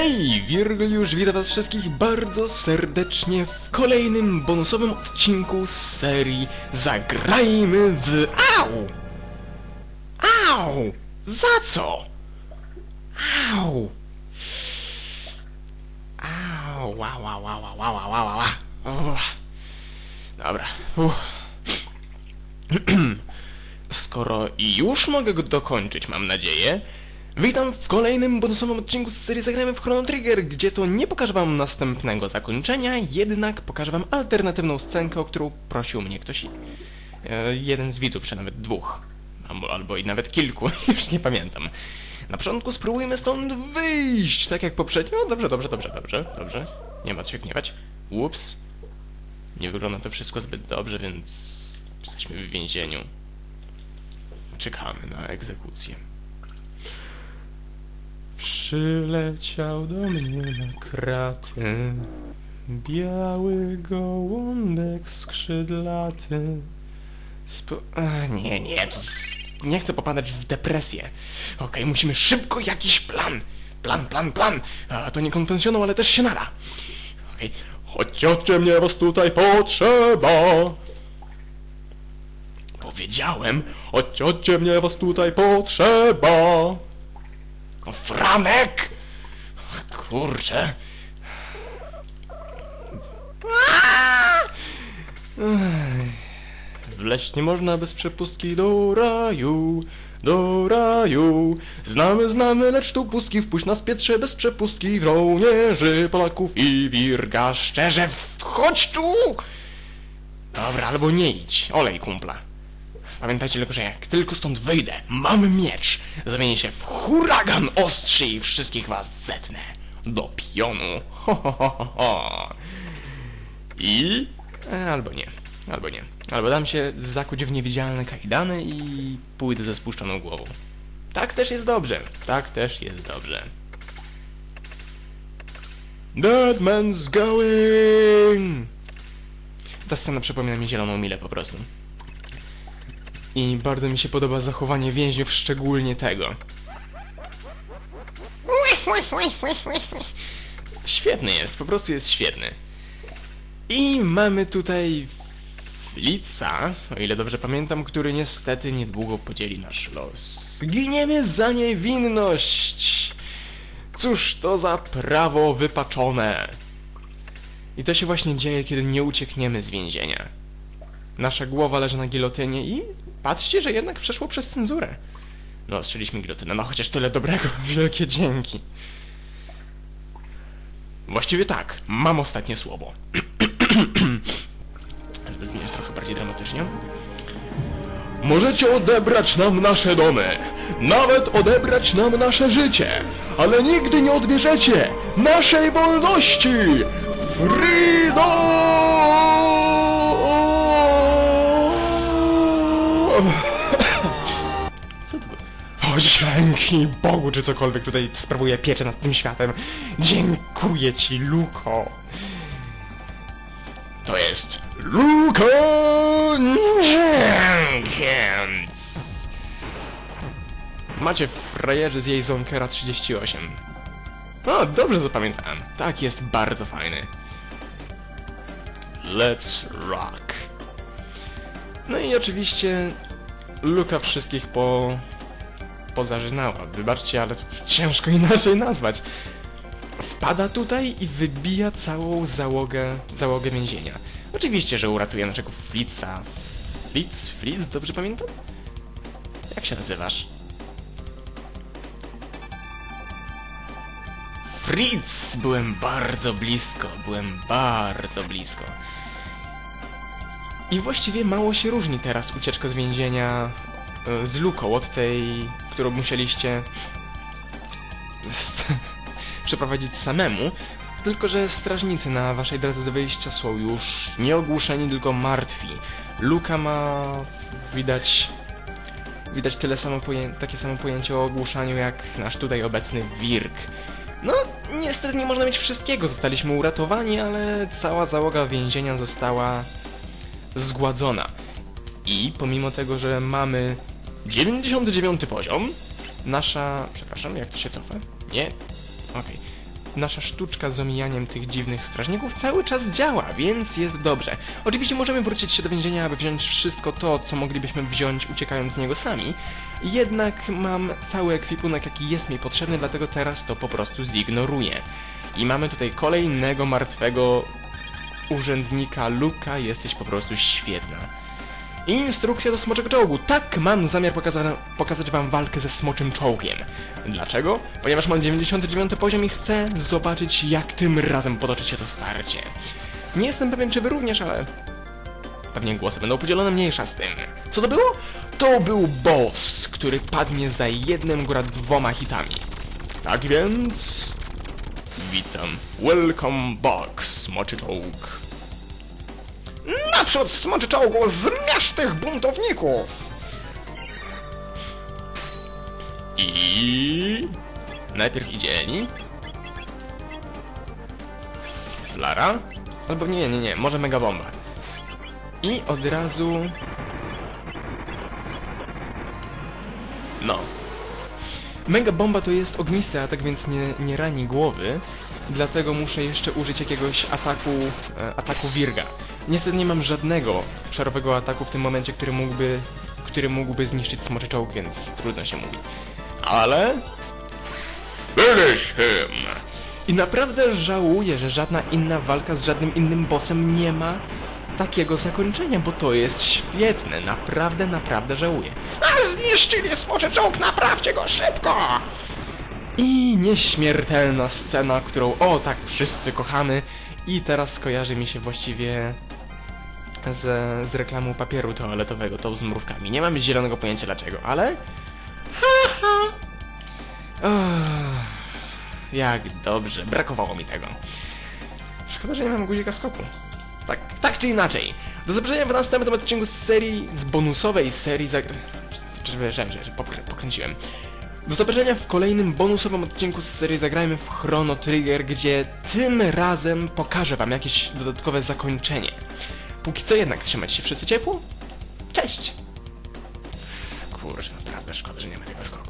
Hej, Wirgiliusz, witam was wszystkich bardzo serdecznie w kolejnym bonusowym odcinku z serii Zagrajmy w... Au! Au! Za co? Au! Au, wow, wow, wow, wow, wow, wow, wow. Dobra, uff. Skoro już mogę go dokończyć, mam nadzieję, witam w kolejnym bonusowym odcinku z serii Zagrajmy w Chrono Trigger, gdzie to nie pokażę wam następnego zakończenia, jednak pokażę wam alternatywną scenkę, o którą prosił mnie ktoś, e, jeden z widzów, czy nawet dwóch, albo, albo i nawet kilku, już nie pamiętam. Na początku spróbujmy stąd wyjść, tak jak poprzednio. No, dobrze, dobrze, dobrze, dobrze, dobrze. Nie ma co się gniewać. Ups. Nie wygląda to wszystko zbyt dobrze, więc jesteśmy w więzieniu. Czekamy na egzekucję. Przyleciał do mnie na kraty Biały gołąbek skrzydlaty Spo... A, nie, nie, to nie chcę popadać w depresję. Okej, musimy szybko jakiś plan. Plan, plan, plan. A, to nie konwencjonał, ale też się nada. Okej, chodźcie mnie was tutaj potrzeba. Powiedziałem, chodźcie mnie was tutaj potrzeba. Franek! Kurczę. Wleść nie można bez przepustki do raju, do raju. Znamy, znamy, lecz tu pustki wpuść nas pietrze bez przepustki żołnierzy, Polaków i wirga. Szczerze, chodź tu! Dobra, albo nie idź. Olej kumpla. Pamiętajcie tylko, że jak tylko stąd wyjdę, mam miecz. Zamienię się w huragan ostrzy i wszystkich was zetnę. Do pionu. Ho, ho, ho, ho. I... E, albo nie. Albo nie. Albo dam się zakuć w niewidzialne kajdany i pójdę ze spuszczoną głową. Tak też jest dobrze. Tak też jest dobrze. That man's going! Ta scena przypomina mi zieloną milę po prostu. I bardzo mi się podoba zachowanie więźniów, szczególnie tego. Świetny jest, po prostu jest świetny. I mamy tutaj Flica, o ile dobrze pamiętam, który niestety niedługo podzieli nasz los. Giniemy za niewinność! Cóż to za prawo wypaczone! I to się właśnie dzieje, kiedy nie uciekniemy z więzienia. Nasza głowa leży na gilotynie i patrzcie, że jednak przeszło przez cenzurę. No, strzeliśmy gilotynę, no chociaż tyle dobrego. Wielkie dzięki. Właściwie tak, mam ostatnie słowo. Brzmieć trochę bardziej dramatycznie. Możecie odebrać nam nasze domy, nawet odebrać nam nasze życie, ale nigdy nie odbierzecie naszej wolności! Freedom! Dzięki Bogu, czy cokolwiek tutaj sprawuje pieczę nad tym światem. Dziękuję ci, Luko. To jest Luko Jenkins. Macie frajerzy z jej Zonkera 38. O, dobrze zapamiętałem. Tak, jest bardzo fajny. Let's rock. No i oczywiście Luka wszystkich po... pozażynała. Wybaczcie, ale ciężko inaczej nazwać. Wpada tutaj i wybija całą załogę, załogę więzienia. Oczywiście, że uratuje naszego Flitza. Flitz? Flitz? Dobrze pamiętam? Jak się nazywasz? Fritz! Byłem bardzo blisko, byłem bardzo blisko. I właściwie mało się różni teraz ucieczka z więzienia e, z Luką od tej, którą musieliście przeprowadzić samemu, tylko że strażnicy na waszej drodze do wyjścia są już nie ogłuszeni, tylko martwi. Luka ma widać widać tyle samo takie samo pojęcie o ogłuszaniu jak nasz tutaj obecny Wirk. No, niestety nie można mieć wszystkiego, zostaliśmy uratowani, ale cała załoga więzienia została zgładzona. I pomimo tego, że mamy 99 poziom, nasza... Przepraszam, jak to się cofa? Nie? Okej. nasza sztuczka z omijaniem tych dziwnych strażników cały czas działa, więc jest dobrze. Oczywiście możemy wrócić się do więzienia, aby wziąć wszystko to, co moglibyśmy wziąć uciekając z niego sami. Jednak mam cały ekwipunek, jaki jest mi potrzebny, dlatego teraz to po prostu zignoruję. I mamy tutaj kolejnego martwego urzędnika Luka, jesteś po prostu świetna. Instrukcja do smoczego czołgu. Tak, mam zamiar pokaza pokazać wam walkę ze smoczym czołgiem. Dlaczego? Ponieważ mam 99 poziom i chcę zobaczyć, jak tym razem potoczy się to starcie. Nie jestem pewien, czy wy również, ale... Pewnie głosy będą podzielone mniejsza z tym. Co to było? To był boss, który padnie za jednym, góra dwoma hitami. Tak więc... Witam. Welcome back, smoczy czołg. Naprzód, smoczy czołgu, zmiasz tych buntowników! I... Najpierw idzie Eni. Flara? Albo nie, nie, nie, może mega bomba. I od razu... No. Mega bomba to jest ognisty atak, więc nie, nie rani głowy. Dlatego muszę jeszcze użyć jakiegoś ataku, e, ataku Wirga. Niestety nie mam żadnego przerwowego ataku w tym momencie, który mógłby, który mógłby zniszczyć smoczy czołg, więc trudno się mówi. Ale... Finish him! I naprawdę żałuję, że żadna inna walka z żadnym innym bossem nie ma takiego zakończenia, bo to jest świetne. Naprawdę, naprawdę żałuję. A zniszczyli smoczy czołg, naprawcie go szybko! I nieśmiertelna scena, którą o tak wszyscy kochamy i teraz kojarzy mi się właściwie z, z reklamą papieru toaletowego, tą z mrówkami. Nie mam zielonego pojęcia dlaczego, ale... Ha, ha. Jak dobrze, brakowało mi tego. Szkoda, że nie mam guzika skoku. Tak, tak czy inaczej. Do zobaczenia w następnym odcinku z serii, z bonusowej serii zagr... Czy, że, że, że pokrę- pokręciłem. Do zobaczenia w kolejnym bonusowym odcinku z serii Zagrajmy w Chrono Trigger, gdzie tym razem pokażę wam jakieś dodatkowe zakończenie. Póki co jednak trzymać się wszyscy ciepło. Cześć! Kurczę, naprawdę szkoda, że nie ma tego skoku.